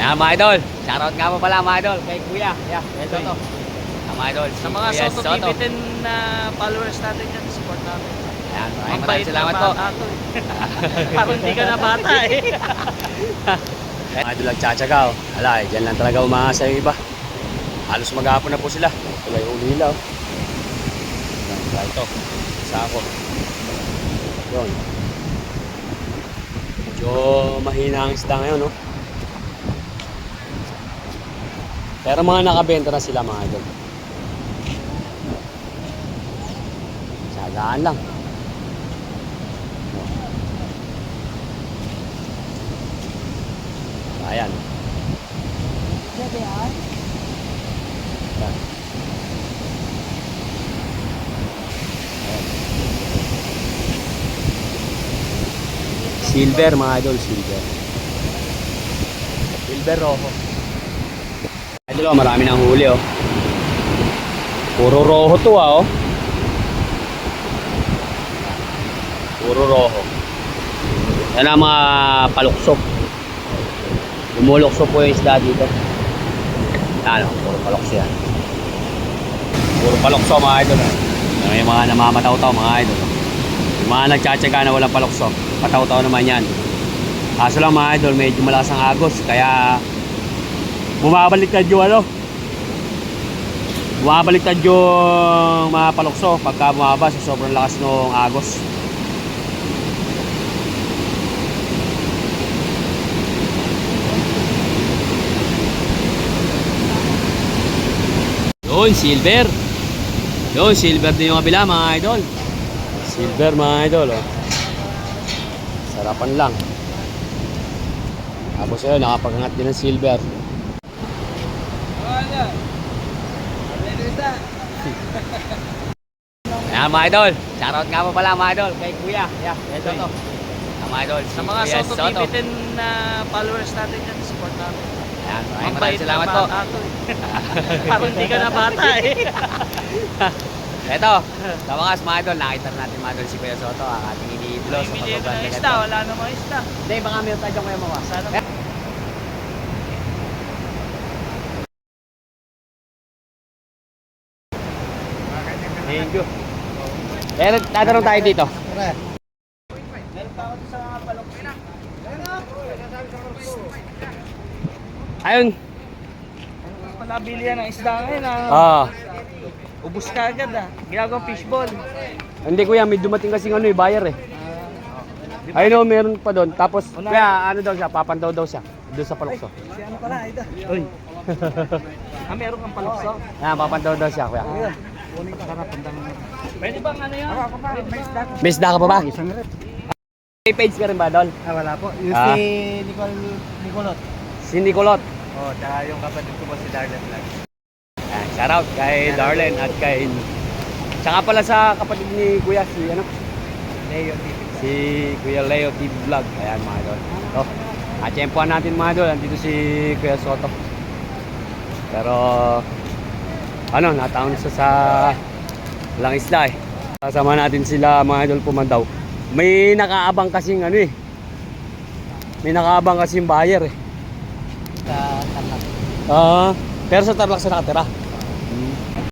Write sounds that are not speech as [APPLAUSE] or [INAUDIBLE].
Ayan mga idol. Shoutout nga po pala mga idol kay Kuya. Yeah, ito to. Ayan, mga idol. Sa mga Kuya Soto TV 10 na followers natin yan, support natin. Ayan, maraming maraming salamat po. eh. [LAUGHS] Parang hindi ka na bata eh. [LAUGHS] Mga idol nagtsatsaga oh. Ala, eh, dyan lang talaga umasa yung iba. Halos maghapon na po sila. Ito yung ulila oh. Ayan, ito. Isa ako. Yun. Medyo mahina ang isda ngayon oh. Pero mga nakabenta na sila mga idol. Tsagaan lang. Ayan. Silver mga idol, silver. Silver rojo. Idol oh, marami nang huli oh. Puro rojo to ah oh. Puro rojo. Yan ang mga paluksok. Lumulokso po yung isda dito. Ano, puro palokso yan. Puro palokso mga idol. ah. May mga namamataw-taw mga idol. Yung mga nagtsatsaga na walang palokso. Pataw-taw naman yan. Kaso lang mga idol, medyo malakas agos. Kaya bumabaliktad yung ano. Bumabaliktad yung mga palokso pagka bumaba sa sobrang lakas ng agos. Yun, silver. Yun, silver din yung kabila mga idol. Silver mga idol, oh. Sarapan lang. Tapos yun, nakapagangat din ng silver. Ayan mga idol. Shoutout nga po pala mga idol kay Kuya. Yeah, ito to. Ayan, mga idol. Sa mga Kuya Soto TV 10 na followers natin yan, support natin. Ayan, maraming Ang maraming bait salamat po. bata to eh. [LAUGHS] Parang hindi ka na bata eh. [LAUGHS] Ito, sa wakas mga idol, nakita na natin mga idol si Kuya Soto, ang ating iniiblo sa ng na isda, ganito. wala namang isda. Hindi, baka meron tayo dyan kuya mama. Sana Thank you. Pero tatanong tayo dito. Ayun. Wala bilihan ng isda ngayon ah. Ah, Ubus ka agad ah. Ginagawang fishball. hindi kuya, may dumating kasing ano eh, buyer eh. Ayun oh, meron pa doon. Tapos, kuya, ano daw siya, papandaw daw siya. Doon sa palukso. Si ano pala, ito. Uy. ah, meron kang palokso. Ayan, papandaw daw siya, kuya. Pwede bang ano yan? Ako pa, may isda. May isda ka pa ba? Isang rin. May page ka rin ba, Dol? Ah, wala po. Yung Ah. si Nicole Nicolot. Si Nicolot. Oh, tsaka yung kapatid ko po si Darlene Vlog. Ayan, shout out kay Darlen at kay... Tsaka pala sa kapatid ni Kuya, si ano? Leo TV. Si Kuya Leo TV Vlog. Ayan mga idol. So, at tiyempohan natin mga idol. Andito si Kuya Soto. Pero, ano, nataon sa sa lang isla eh. Kasama natin sila mga idol pumandaw. May nakaabang kasing ano eh. May nakaabang kasing buyer eh. Sa Tarlac. Ah, pero sa Tarlac sa nakatira.